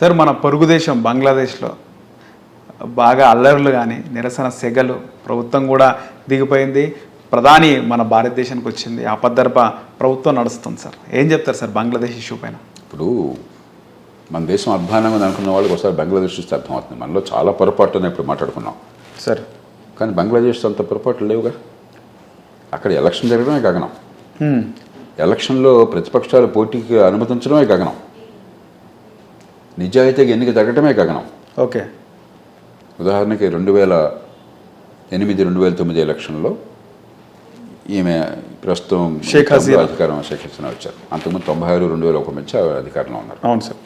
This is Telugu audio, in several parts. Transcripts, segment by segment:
సార్ మన పొరుగు దేశం బంగ్లాదేశ్లో బాగా అల్లర్లు కానీ నిరసన సెగలు ప్రభుత్వం కూడా దిగిపోయింది. ప్రధాని మన భారతదేశానికి వచ్చింది. ఆపద్దర్భ ప్రభుత్వం నడుస్తుంది సార్. ఏం చెప్తారు సార్ బంగ్లాదేశ్ ఇష్యూ పైన? ఇప్పుడు మన దేశం ఉంది అనుకున్న వాళ్ళకి ఒకసారి బంగ్లాదేశ్ చూస్తే అర్థమవుతుంది. మనలో చాలా పొరపాటునే ఇప్పుడు మాట్లాడుకున్నాం. సార్. కానీ బంగ్లాదేశ్ అంత పొరపాట్లు లేవుగా? అక్కడ ఎలక్షన్ జరగడమే గగనం. ఎలక్షన్లో ప్రతిపక్షాలు పోటీకి అనుమతించడమే గగనం. నిజాయితీగా ఎన్నిక జరగడమే గగనం. ఓకే. ఉదాహరణకి రెండు వేల ఎనిమిది రెండు వేల తొమ్మిది ఎలక్షన్లో ఈమె ప్రస్తుతం షేక్ హసీనా. అధికారం షేక్ హసీనా వచ్చారు. అంతకుముందు తొంభై ఆరు రెండు వేల ఒక మధ్య ఆవిడ అధికారంలో ఉన్నారు. అవును సార్.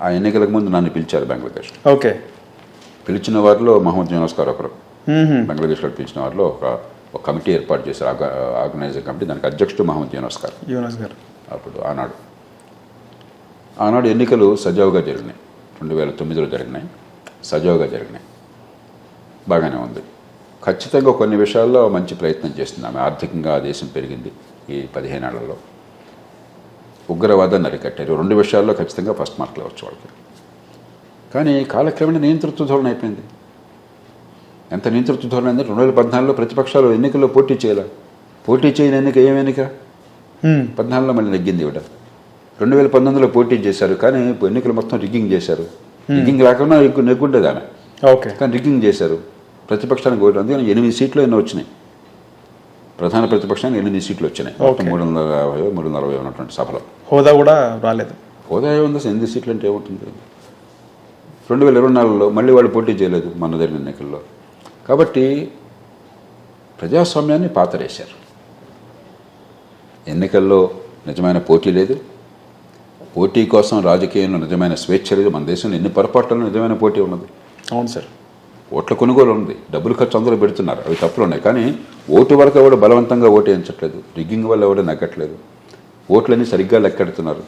ఆ ఎన్నికలకు ముందు నన్ను పిలిచారు బంగ్లాదేశ్. ఓకే. పిలిచిన వారిలో మహమ్మద్ యూనస్ గారు ఒకరు. బంగ్లాదేశ్లో పిలిచిన వారిలో ఒక ఒక కమిటీ ఏర్పాటు చేశారు. ఆర్గ- ఆర్గనైజింగ్ కమిటీ. దానికి అధ్యక్షుడు మహమ్మద్ యూనస్ గారు. యూనస్ గారు. అప్పుడు ఆనాడు. ఆనాడు ఎన్నికలు సజావుగా జరిగినాయి. రెండు వేల తొమ్మిదిలో జరిగినాయి. సజావుగా జరిగినాయి. బాగానే ఉంది. ఖచ్చితంగా కొన్ని విషయాల్లో మంచి ప్రయత్నం చేస్తుంది ఆమె ఆర్థికంగా ఆ దేశం పెరిగింది ఈ పదిహేనేళ్ళలో. ఉగ్రవాదాన్ని అరికట్టారు. రెండు విషయాల్లో ఖచ్చితంగా ఫస్ట్ మార్కులు వచ్చు వాళ్ళకి. కానీ కాలక్రమేణా నియంతృత్వ ధోరణి అయిపోయింది. ఎంత నియంతృత్వ ధోరణి అంటే రెండు వేల పద్నాలుగులో ప్రతిపక్షాలు ఎన్నికల్లో పోటీ చేయాలి. పోటీ చేయని ఎన్నిక ఏం ఎన్నిక. పద్నాలుగులో మళ్ళీ నెగ్గింది ఇవిడ. రెండు వేల పంతొమ్మిదిలో పోటీ చేశారు కానీ ఎన్నికలు మొత్తం రిగ్గింగ్ చేశారు. రిగ్గింగ్ రాకుండా నెగ్గుండేది ఆమె ఓకే. కానీ రిగ్గింగ్ చేశారు. ప్రతిపక్షానికి ఓటు అందుకని ఎనిమిది సీట్లు ఎన్నో వచ్చినాయి. ప్రధాన ప్రతిపక్షానికి ఎనిమిది సీట్లు వచ్చినాయి. మూడు వందల యాభై మూడు వందల అరవై ఉన్నటువంటి సభలో. హోదా కూడా రాలేదు. హోదా ఏముంది ఎనిమిది సీట్లు అంటే ఏముంటుంది? రెండు వేల ఇరవై నాలుగులో మళ్ళీ వాళ్ళు పోటీ చేయలేదు మన జరిగిన ఎన్నికల్లో. కాబట్టి ప్రజాస్వామ్యాన్ని పాతరేశారు. ఎన్నికల్లో నిజమైన పోటీ లేదు. పోటీ కోసం రాజకీయంలో నిజమైన స్వేచ్ఛ లేదు. మన దేశంలో ఎన్ని పొరపాట్లలో నిజమైన పోటీ ఉన్నది? అవును సార్. ఓట్ల కొనుగోలు ఉంది. డబ్బులు ఖర్చు అందరూ పెడుతున్నారు. అవి తప్పులు ఉన్నాయి. కానీ ఓటు వరకు ఎవడు బలవంతంగా ఓటు వేయించట్లేదు. రిగ్గింగ్ వల్ల ఎవడు నగ్గట్లేదు. ఓట్లన్నీ సరిగ్గా లెక్కెడుతున్నారు.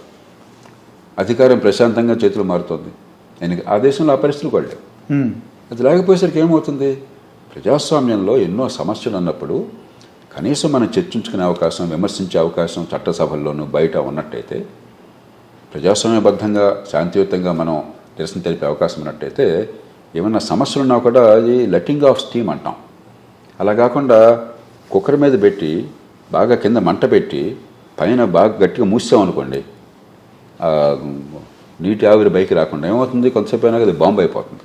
అధికారం ప్రశాంతంగా చేతులు మారుతోంది. ఎన్నిక ఆ దేశంలో ఆ పరిస్థితులు కూడా. అది లేకపోయేసరికి ఏమవుతుంది? ప్రజాస్వామ్యంలో ఎన్నో సమస్యలు ఉన్నప్పుడు కనీసం మనం చర్చించుకునే అవకాశం విమర్శించే అవకాశం చట్టసభల్లోనూ బయట ఉన్నట్టయితే ప్రజాస్వామ్యబద్ధంగా శాంతియుతంగా మనం నిరసన తెలిపే అవకాశం ఉన్నట్టయితే ఏమన్నా సమస్యలు ఉన్నా కూడా అది లెట్టింగ్ ఆఫ్ స్టీమ్ అంటాం. అలా కాకుండా కుక్కర్ మీద పెట్టి బాగా కింద మంట పెట్టి పైన బాగా గట్టిగా మూసామనుకోండి నీటి ఆవిరి బయకి రాకుండా ఏమవుతుంది? కొంతసేపు అయినా అది బాంబు అయిపోతుంది.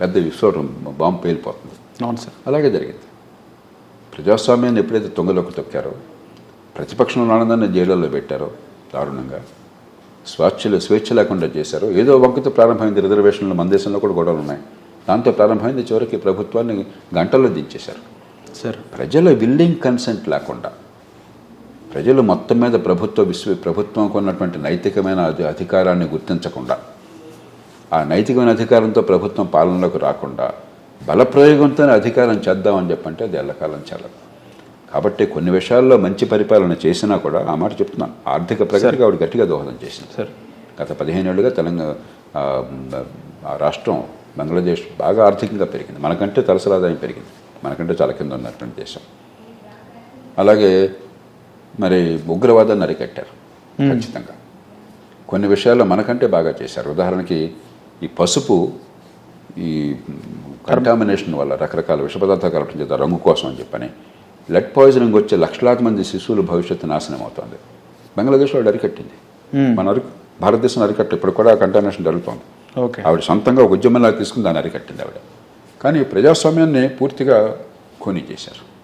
పెద్ద విస్ఫోటం బాంబు పేలిపోతుంది. అవును సార్. అలాగే జరిగింది. ప్రజాస్వామ్యాన్ని ఎప్పుడైతే తొంగలోకి తొక్కారో ప్రతిపక్షంలో ఆనందాన్ని జైళ్ళల్లో పెట్టారో దారుణంగా స్వేచ్ఛలు స్వేచ్ఛ లేకుండా చేశారో. ఏదో వంకతో ప్రారంభమైంది రిజర్వేషన్లు మన దేశంలో కూడా గొడవలు ఉన్నాయి. దాంతో ప్రారంభమైంది చివరికి ప్రభుత్వాన్ని గంటల్లో దించేశారు. సార్. ప్రజల విల్లింగ్ కన్సెంట్ లేకుండా ప్రజలు మొత్తం మీద ప్రభుత్వ విశ్వ ప్రభుత్వంకు ఉన్నటువంటి నైతికమైన అధి- అధికారాన్ని గుర్తించకుండా ఆ నైతికమైన అధికారంతో ప్రభుత్వం పాలనలోకి రాకుండా బలప్రయోగంతోనే అధికారం చేద్దామని చెప్పంటే అది ఎల్లకాలం చెల్లదు. కాబట్టి కొన్ని విషయాల్లో మంచి పరిపాలన చేసినా కూడా ఆ మాట చెప్తున్నాను. ఆర్థిక ప్రగతికి ఆవిడ గట్టిగా దోహదం చేసింది. సార్. గత పదిహేను ఏళ్ళుగా తెలంగాణ రాష్ట్రం బంగ్లాదేశ్ బాగా ఆర్థికంగా పెరిగింది. మనకంటే తలసరి ఆదాయం పెరిగింది. మనకంటే చాలా కింద ఉన్నటువంటి దేశం. అలాగే మరి ఉగ్రవాదాన్ని అరికట్టారు. ఖచ్చితంగా. కొన్ని విషయాల్లో మనకంటే బాగా చేశారు. ఉదాహరణకి ఈ పసుపు ఈ కంటామినేషన్ వల్ల రకరకాల విష పదార్థాలు కలపడం చేత రంగు కోసం అని చెప్పని లెడ్ పాయిజనింగ్ వచ్చే లక్షలాది మంది శిశువుల భవిష్యత్తు నాశనం అవుతుంది. బంగ్లాదేశ్లో ఆవిడ అరికట్టింది. హ్మ్. మన అరి భారతదేశం అరికట్టు ఇప్పుడు కూడా కంటామినేషన్ జరుగుతోంది. ఓకే. ఆవిడ సొంతంగా ఒక ఉద్యమంలా తీసుకుని దాన్ని అరికట్టింది ఆవిడ. కానీ ప్రజాస్వామ్యాన్ని పూర్తిగా ఖూనీ చేశారు.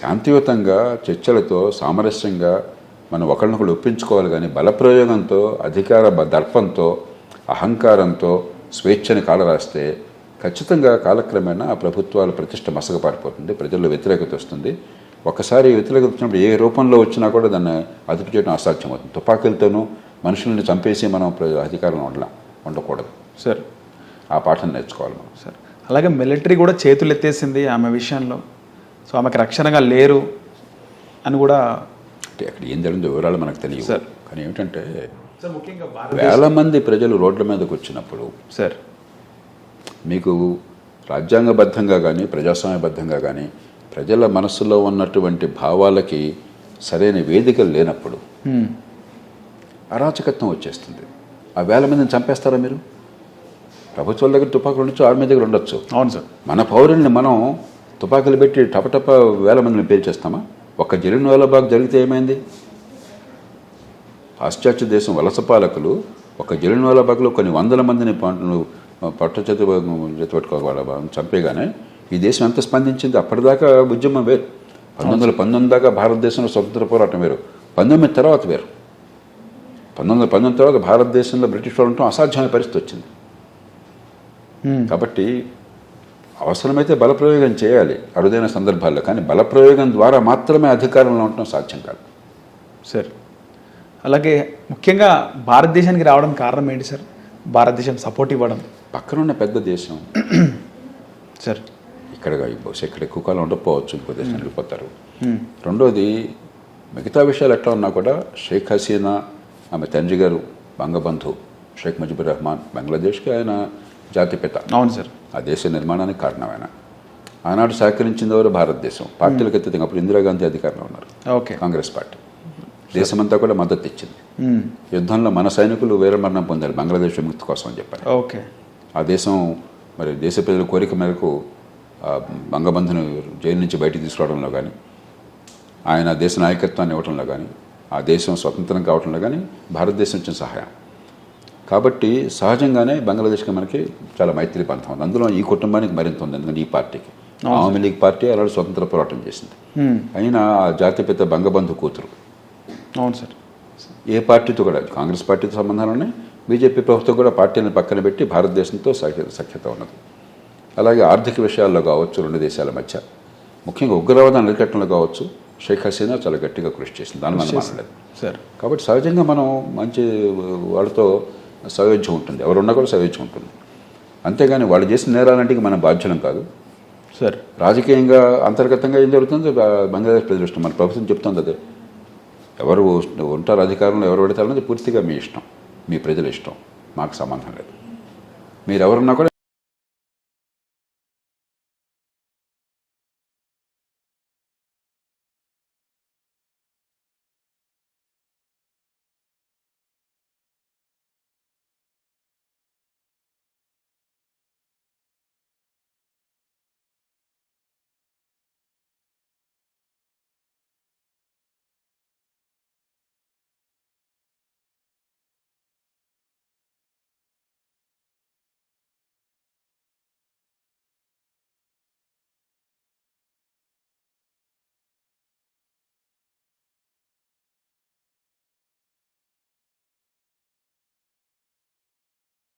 శాంతియుతంగా చర్చలతో సామరస్యంగా మనం ఒకరినొకరు ఒప్పించుకోవాలి కానీ బలప్రయోగంతో అధికార దర్పంతో అహంకారంతో స్వేచ్ఛని కాలరాస్తే ఖచ్చితంగా కాలక్రమేణా ఆ ప్రభుత్వాల ప్రతిష్ట మసగపారిపోతుంది ప్రజల్లో వ్యతిరేకత వస్తుంది. ఒకసారి వ్యతిరేకత వచ్చినప్పుడు ఏ రూపంలో వచ్చినా కూడా దాన్ని అదుపు చేయడం అసాధ్యమవుతుంది. తుపాకీలతోనూ మనుషుల్ని చంపేసి మనం అధికారంలో ఉండలేం ఉండకూడదు. సార్ ఆ పాఠం నేర్చుకోవాలి మనం. సార్ అలాగే మిలిటరీ కూడా చేతులు ఎత్తేసింది ఆమె విషయంలో. సో ఆమెకు రక్షణగా లేరు అని కూడా అంటే అక్కడ ఏం జరిగిందో వివరాలు మనకు తెలియదు సార్. కానీ ఏమిటంటే సార్ ముఖ్యంగా వేల మంది ప్రజలు రోడ్ల మీదకి వచ్చినప్పుడు సార్ మీకు రాజ్యాంగబద్ధంగా కానీ ప్రజాస్వామ్యబద్ధంగా కానీ ప్రజల మనసులో ఉన్నటువంటి భావాలకి సరైన వేదికలు లేనప్పుడు. అరాచకత్వం వచ్చేస్తుంది. ఆ వేల మందిని చంపేస్తారా మీరు? ప్రభుత్వాల దగ్గర తుపాకులు ఉండొచ్చు ఆర్మీ దగ్గర ఉండొచ్చు. అవును సార్. మన పౌరుల్ని మనం తుపాకులు పెట్టి టపటప వేల మందిని పేల్చేస్తామా? ఒక్క జరిగిన వేల బాగా జరిగితే ఏమైంది? పాశ్చాత్య దేశం వలస పాలకులు ఒక జరిగిన వేల బాగులో కొన్ని వందల మందిని పట్ట చేతి చేతిపెట్టుకోవాలి చంపేగానే ఈ దేశం ఎంత స్పందించింది? అప్పటిదాకా ఉద్యమం వేరు. పంతొమ్మిది వందల పంతొమ్మిది దాకా భారతదేశంలో స్వతంత్ర పోరాటం వేరు. పంతొమ్మిది తర్వాత వేరు. పంతొమ్మిది వందల పంతొమ్మిది తర్వాత భారతదేశంలో బ్రిటిష్ వాళ్ళు ఉండటం అసాధ్యమైన పరిస్థితి వచ్చింది. కాబట్టి అవసరమైతే బలప్రయోగం చేయాలి అరుదైన సందర్భాల్లో కానీ బలప్రయోగం ద్వారా మాత్రమే అధికారంలో ఉండటం సాధ్యం కాదు. సార్. అలాగే ముఖ్యంగా భారతదేశానికి రావడం కారణం ఏంటి సార్? భారతదేశం సపోర్ట్ ఇవ్వడం. పక్కనున్న పెద్ద దేశం. సార్ ఇక్కడ బహుశా ఇక్కడ ఎక్కువ కాలం ఉండకపోవచ్చు ఇంకో దేశం వెళ్ళిపోతారు. మ్మ్. రెండోది మిగతా విషయాలు ఎట్లా ఉన్నా కూడా షేక్ హసీనా ఆమె తండ్రి గారు బంగబంధు షేక్ ముజిబుర్ రహమాన్ బంగ్లాదేశ్కి ఆయన జాతిపిత అవును సార్ ఆ దేశ నిర్మాణానికి కారణం ఆయన ఆనాడు సహకరించింది ఎవరు? భారతదేశం. పార్టీలకు అత్యధికంగా అప్పుడు ఇందిరాగాంధీ అధికారంలో ఉన్నారు. Okay Congress party. దేశమంతా కూడా మద్దతు ఇచ్చింది. యుద్ధంలో మన సైనికులు వీరమరణం పొందారు బంగ్లాదేశ్ విముక్తి కోసం అని చెప్పారు. ఓకే. ఆ దేశం మరి దేశ ప్రజల కోరిక మేరకు బంగబంధును జైలు నుంచి బయటికి తీసుకురావడంలో కానీ ఆయన దేశ నాయకత్వాన్ని ఇవ్వడంలో కానీ ఆ దేశం స్వతంత్రం కావడంలో కానీ భారతదేశం ఇచ్చిన సహాయం. కాబట్టి సహజంగానే బంగ్లాదేశ్కి మనకి చాలా మైత్రి బంధం ఉంది. అందులో ఈ కుటుంబానికి మరింత ఉంది. ఎందుకంటే ఈ పార్టీకి. ఆవామీ లీగ్ పార్టీ అలాంటి స్వతంత్ర పోరాటం చేసింది. అయినా ఆ జాతిపిత బంగబంధు కూతురు అవును సార్. ఏ పార్టీతో కూడా కాంగ్రెస్ పార్టీతో సంబంధాలు ఉన్నాయి? బీజేపీ ప్రభుత్వం కూడా పార్టీని పక్కన పెట్టి భారతదేశంతో సఖ్య సఖ్యత ఉన్నది. అలాగే ఆర్థిక విషయాల్లో కావచ్చు రెండు దేశాల మధ్య. ముఖ్యంగా ఉగ్రవాదాన్ని అరికట్టడంలో కావచ్చు షేక్ హసీనా చాలా గట్టిగా కృషి చేసింది. దాని మనం మాట్లాడలేదు సార్. కాబట్టి సహజంగా మనం మంచి వాళ్ళతో సయోధ్యం ఉంటుంది. ఎవరున్నా కూడా సయోధ్యం ఉంటుంది. అంతేగాని వాళ్ళు చేసిన నేరాలంటే మన బాధ్యులం కాదు. సార్. రాజకీయంగా అంతర్గతంగా ఏం జరుగుతుందో బంగ్లాదేశ్ ప్రజలు ఇష్టం. మన ప్రభుత్వం చెప్తుంది అదే. ఎవరు ఉంటారు అధికారంలో ఎవరు పెడతారన్నది పూర్తిగా మీ ఇష్టం మీ ప్రజల ఇష్టం. మాకు సంబంధం లేదు. మీరు ఎవరున్నా కూడా